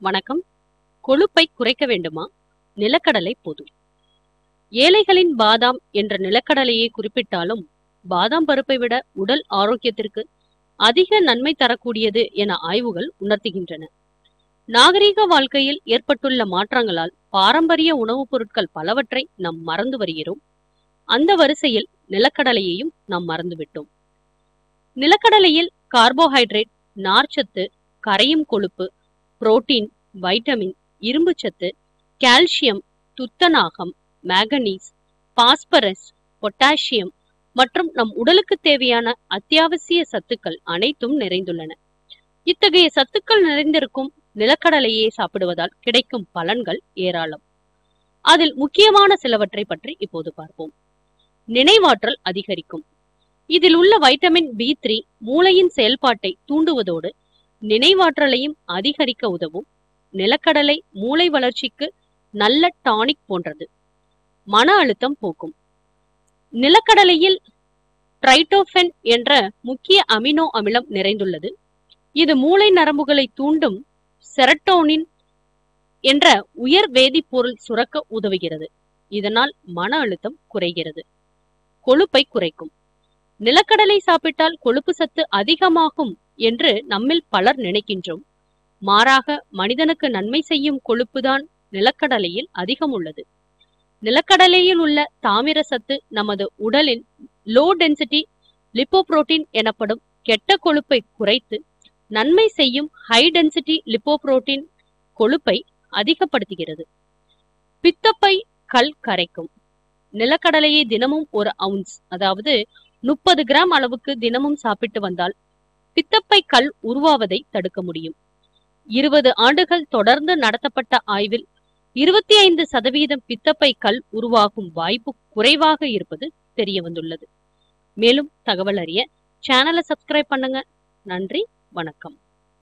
வணக்கம். கொழுப்பை குறைக்க வேண்டுமா? நிலக்கடலை போது ஏழைகளின் பாதாம் என்ற நிலக்கடலையை குறிப்பிட்டாலும் பாதாம் பருப்பை விட உடல் ஆரோக்கியத்திற்கு அதிக நன்மை தரக்கூடியது என ஆய்வுகள் உணர்த்துகின்றன. நாகரீக வாழ்க்கையில் ஏற்பட்டுள்ள மாற்றங்களால் பாரம்பரிய உணவுப் பொருட்கள் பலவற்றை நாம் மறந்து வருகிறோம். அந்த வரிசையில் நிலக்கடலையையும் நாம் மறந்துவிட்டோம் நிலக்கடலையில் கார்போஹைட்ரேட் நார்ச்சத்து கரையும் கொழுப்பு புரோட்டீன் வைட்டமின் இரும்புச்சத்து கால்சியம் துத்தநாகம் மேகனீஸ் பாஸ்பரஸ் பொட்டாசியம் மற்றும் நம் உடலுக்கு தேவையான அத்தியாவசிய சத்துக்கள் அனைத்தும் நிறைந்துள்ளன. இத்தகைய சத்துக்கள் நிறைந்திருக்கும் நிலக்கடலையே சாப்பிடுவதால் கிடைக்கும் பலன்கள் ஏராளம். அதில் முக்கியமான சிலவற்றை பற்றி இப்போது பார்ப்போம். நினைவாற்றல் அதிகரிக்கும். இதில் உள்ள வைட்டமின் பி த்ரீ மூளையின் செயல்பாட்டை தூண்டுவதோடு நினைவாற்றலையும் அதிகரிக்க உதவும். நிலக்கடலை மூளை வளர்ச்சிக்கு நல்ல டானிக் போன்றது. மன அழுத்தம் போக்கும். நிலக்கடலையில் ட்ரைட்டோஃபென் என்ற முக்கிய அமினோ அமிலம் நிறைந்துள்ளது. இது மூளை நரம்புகளை தூண்டும் செரட்டோனின் என்ற உயர் வேதிப்பொருள் சுரக்க உதவுகிறது. இதனால் மன அழுத்தம் குறைகிறது. கொழுப்பை குறைக்கும். நிலக்கடலை சாப்பிட்டால் கொழுப்பு சத்து அதிகமாகும் என்று நம்மில் பலர் நினைக்கின்றோம். மாறாக மனிதனுக்கு நன்மை செய்யும் கொழுப்புதான் நிலக்கடலையில் அதிகம் உள்ளது. நிலக்கடலையில் உள்ள தாமிர சத்து நமது உடலின் லோ டென்சிட்டி லிப்போப்ரோட்டீன் எனப்படும் கெட்ட கொழுப்பை குறைத்து நன்மை செய்யும் ஹை டென்சிட்டி லிப்போப்ரோட்டீன் கொழுப்பை அதிகப்படுத்துகிறது. பித்தப்பை கல் கரைக்கும். நிலக்கடலையை தினமும் ஒரு அவுன்ஸ் அதாவது முப்பது கிராம் அளவுக்கு தினமும் சாப்பிட்டு வந்தால் பித்தப்பை கல் உருவாவதை தடுக்க முடியும். இருபது ஆண்டுகள் தொடர்ந்து நடத்தப்பட்ட ஆய்வில் இருபத்தி ஐந்து சதவீதம் பித்தப்பை கல் உருவாகும் வாய்ப்பு குறைவாக இருப்பது தெரிய வந்துள்ளது மேலும் தகவல் அறிய சேனலை சப்ஸ்கிரைப் பண்ணுங்க. நன்றி வணக்கம்.